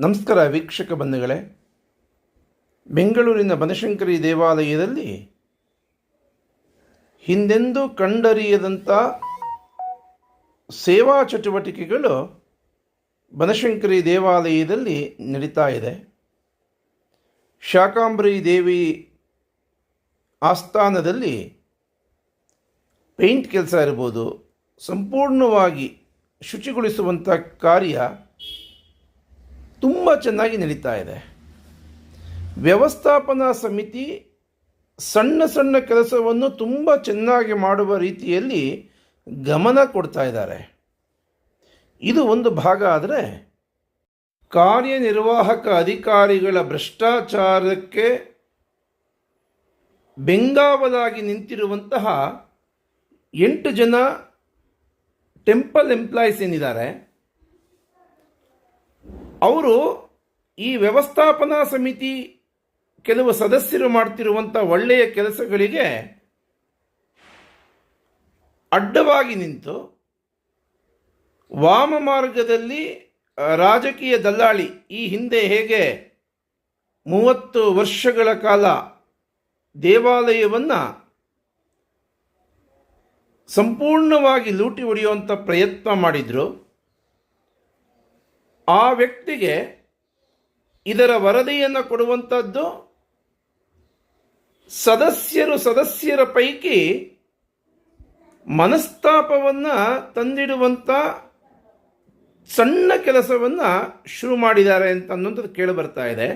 ನಮಸ್ಕಾರ ವೀಕ್ಷಕ ಬಂಧುಗಳೇ. ಬೆಂಗಳೂರಿನ ಬನಶಂಕರಿ ದೇವಾಲಯದಲ್ಲಿ ಹಿಂದೆಂದೂ ಕಂಡರಿಯದಂಥ ಸೇವಾ ಚಟುವಟಿಕೆಗಳು ಬನಶಂಕರಿ ದೇವಾಲಯದಲ್ಲಿ ನಡೀತಾ ಇದೆ. ಶಾಕಾಂಬರಿ ದೇವಿ ಆಸ್ಥಾನದಲ್ಲಿ ಪೇಂಟ್ ಕೆಲಸ ಇರ್ಬೋದು. ಸಂಪೂರ್ಣವಾಗಿ ಶುಚಿಗೊಳಿಸುವಂಥ ಕಾರ್ಯ ತುಂಬ ಚೆನ್ನಾಗಿ ನಡೀತಾ ಇದೆ. ವ್ಯವಸ್ಥಾಪನಾ ಸಮಿತಿ ಸಣ್ಣ ಸಣ್ಣ ಕೆಲಸವನ್ನು ತುಂಬ ಚೆನ್ನಾಗಿ ಮಾಡುವ ರೀತಿಯಲ್ಲಿ ಗಮನ ಕೊಡ್ತಾ ಇದ್ದಾರೆ. ಇದು ಒಂದು ಭಾಗ ಆದರೆ ಕಾರ್ಯನಿರ್ವಾಹಕ ಅಧಿಕಾರಿಗಳ ಭ್ರಷ್ಟಾಚಾರಕ್ಕೆ ಬೆಂಗಾವಲಾಗಿ ನಿಂತಿರುವಂತಹ ಎಂಟು ಜನ ಟೆಂಪಲ್ ಎಂಪ್ಲಾಯೀಸ್ ಏನಿದ್ದಾರೆ. ಅವರು ಈ ವ್ಯವಸ್ಥಾಪನಾ ಸಮಿತಿ ಕೆಲವು ಸದಸ್ಯರು ಮಾಡ್ತಿರುವಂಥ ಒಳ್ಳೆಯ ಕೆಲಸಗಳಿಗೆ ಅಡ್ಡವಾಗಿ ನಿಂತು ವಾಮ ಮಾರ್ಗದಲ್ಲಿ ರಾಜಕೀಯ ದಲ್ಲಾಳಿ ಈ ಹಿಂದೆ ಹೇಗೆ ಮೂವತ್ತು ವರ್ಷಗಳ ಕಾಲ ದೇವಾಲಯವನ್ನು ಸಂಪೂರ್ಣವಾಗಿ ಲೂಟಿ ಹೊಡೆಯುವಂಥ ಪ್ರಯತ್ನ ಮಾಡಿದರು ಆ ವ್ಯಕ್ತಿಗೆ ಇದರ ವರದಿಯನ್ನು ಕೊಡುವಂಥದ್ದು ಸದಸ್ಯರು ಸದಸ್ಯರ ಪೈಕಿ ಮನಸ್ತಾಪವನ್ನು ತಂದಿಡುವಂಥ ಸಣ್ಣ ಕೆಲಸವನ್ನು ಶುರು ಮಾಡಿದ್ದಾರೆ ಅಂತ ಅನ್ನೋಂಥದ್ದು ಕೇಳಿ ಬರ್ತಾ ಇದೆ.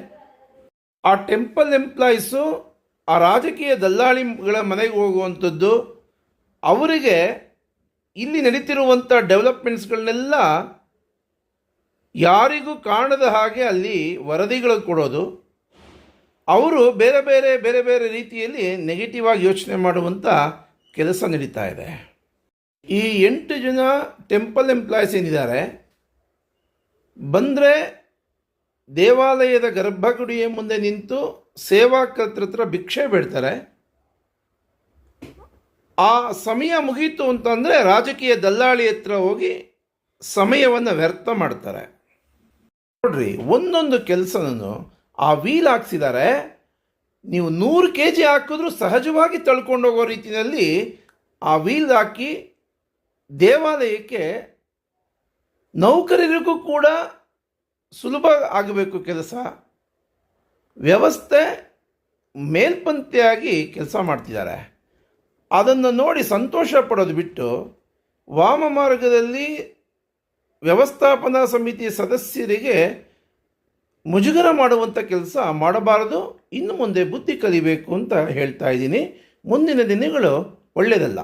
ಆ ಟೆಂಪಲ್ ಎಂಪ್ಲಾಯೀಸು ಆ ರಾಜಕೀಯ ದಲ್ಲಾಳಿಗಳ ಮನೆಗೆ ಹೋಗುವಂಥದ್ದು, ಅವರಿಗೆ ಇಲ್ಲಿ ನಡೀತಿರುವಂಥ ಡೆವಲಪ್ಮೆಂಟ್ಸ್ಗಳನ್ನೆಲ್ಲ ಯಾರಿಗೂ ಕಾಣದ ಹಾಗೆ ಅಲ್ಲಿ ವರದಿಗಳು ಕೊಡೋದು. ಅವರು ಬೇರೆ ಬೇರೆ ಬೇರೆ ಬೇರೆ ರೀತಿಯಲ್ಲಿ ನೆಗೆಟಿವ್ ಆಗಿ ಯೋಚನೆ ಮಾಡುವಂಥ ಕೆಲಸ ನಡೀತಾ ಇದೆ. ಈ ಎಂಟು ಜನ ಟೆಂಪಲ್ ಎಂಪ್ಲಾಯೀಸ್ ಏನಿದ್ದಾರೆ, ಬಂದರೆ ದೇವಾಲಯದ ಗರ್ಭಗುಡಿಯ ಮುಂದೆ ನಿಂತು ಸೇವಾಕರ್ತರ ಹತ್ರ ಭಿಕ್ಷೆ ಬೇಡ್ತಾರೆ. ಆ ಸಮಯ ಮುಗೀತು ಅಂತಂದರೆ ರಾಜಕೀಯ ದಲ್ಲಾಳಿ ಹತ್ರ ಹೋಗಿ ಸಮಯವನ್ನು ವ್ಯರ್ಥ ಮಾಡ್ತಾರೆ. ನೋಡ್ರಿ, ಒಂದೊಂದು ಕೆಲಸನೂ ಆ ವೀಲ್ ಹಾಕ್ಸಿದ್ದಾರೆ ನೀವು ನೂರು ಕೆ ಜಿ ಹಾಕಿದ್ರೂ ಸಹಜವಾಗಿ ತಳ್ಕೊಂಡು ಹೋಗೋ ರೀತಿಯಲ್ಲಿ ಆ ವೀಲ್ ಹಾಕಿ ದೇವಾಲಯಕ್ಕೆ ನೌಕರರಿಗೂ ಕೂಡ ಸುಲಭ ಆಗಬೇಕು ಕೆಲಸ. ವ್ಯವಸ್ಥೆ ಮೇಲ್ಪಂಕ್ತಿಯಾಗಿ ಕೆಲಸ ಮಾಡ್ತಿದ್ದಾರೆ. ಅದನ್ನು ನೋಡಿ ಸಂತೋಷ ಪಡೋದು ಬಿಟ್ಟು ವಾಮ ಮಾರ್ಗದಲ್ಲಿ ವ್ಯವಸ್ಥಾಪನಾ ಸಮಿತಿ ಸದಸ್ಯರಿಗೆ ಮುಜುಗರ ಮಾಡುವಂಥ ಕೆಲಸ ಮಾಡಬಾರದು, ಇನ್ನು ಮುಂದೆ ಬುದ್ಧಿ ಕಲಿಬೇಕು ಅಂತ ಹೇಳ್ತಾ ಇದ್ದೀನಿ. ಮುಂದಿನ ದಿನಗಳು ಒಳ್ಳೆಯದಲ್ಲ.